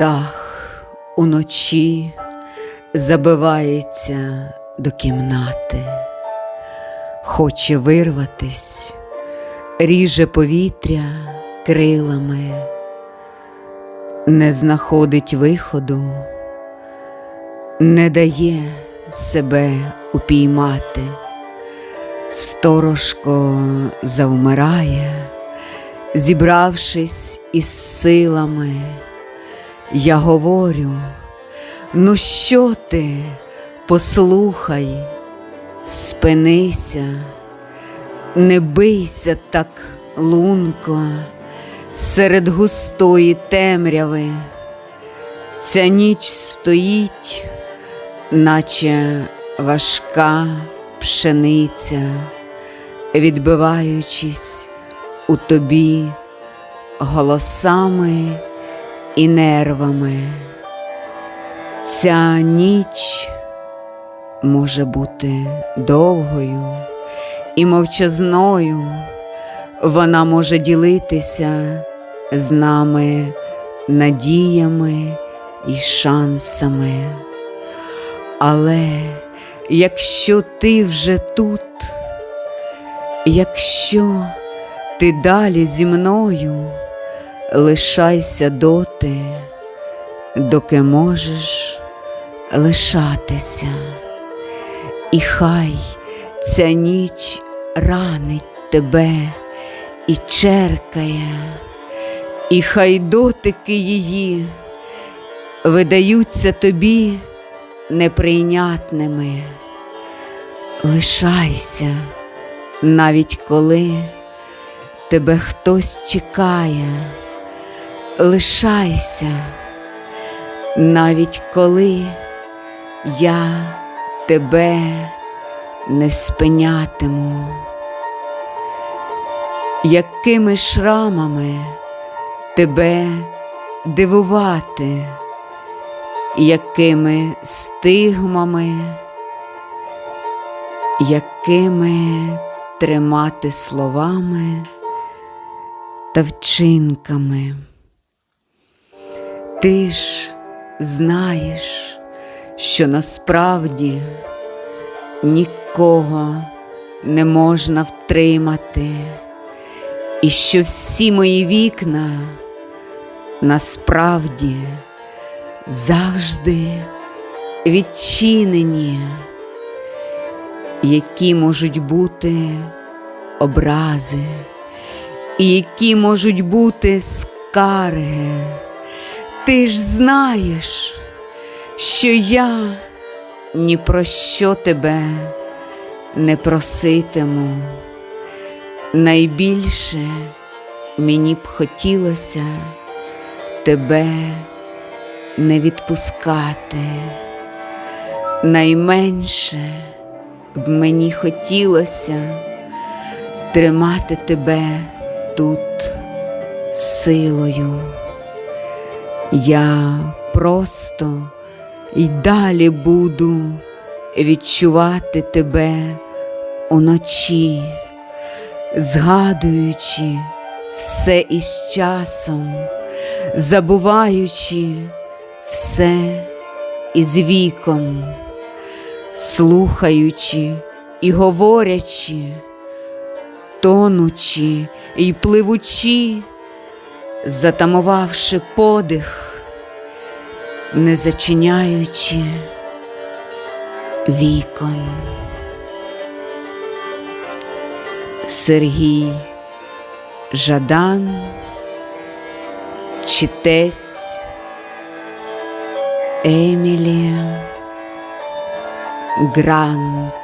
Птах уночі забивається до кімнати, хоче вирватись, ріже повітря крилами, не знаходить виходу, не дає себе упіймати, сторожко завмирає, зібравшись із силами. Я говорю, ну що ти, послухай, спинися, не бийся так лунко серед густої темряви. Ця ніч стоїть, наче важка пшениця, відбиваючись у тобі голосами і нервами. Ця ніч може бути довгою і мовчазною, вона може ділитися з нами надіями і шансами. Але якщо ти вже тут, якщо ти далі зі мною, лишайся доти, доки можеш лишатися, і хай ця ніч ранить тебе і черкає, і хай дотики її видаються тобі неприйнятними. Лишайся, навіть коли тебе хтось чекає лишайся, навіть коли я тебе не спинятиму, якими шрамами тебе дивувати, якими стигмами, якими тримати словами та вчинками. Ти ж знаєш, що насправді нікого не можна втримати, і що всі мої вікна насправді завжди відчинені, які можуть бути образи, і які можуть бути скарги. Ти ж знаєш, що я ні про що тебе не проситиму. Найбільше мені б хотілося тебе не відпускати. Найменше б мені хотілося тримати тебе тут силою. Я просто й далі буду відчувати тебе уночі, згадуючи все із часом, забуваючи все із віком, слухаючи і говорячи, тонучи й пливучи затамувавши подих, не зачиняючи вікон. Сергій Жадан, читець Емілія Грант.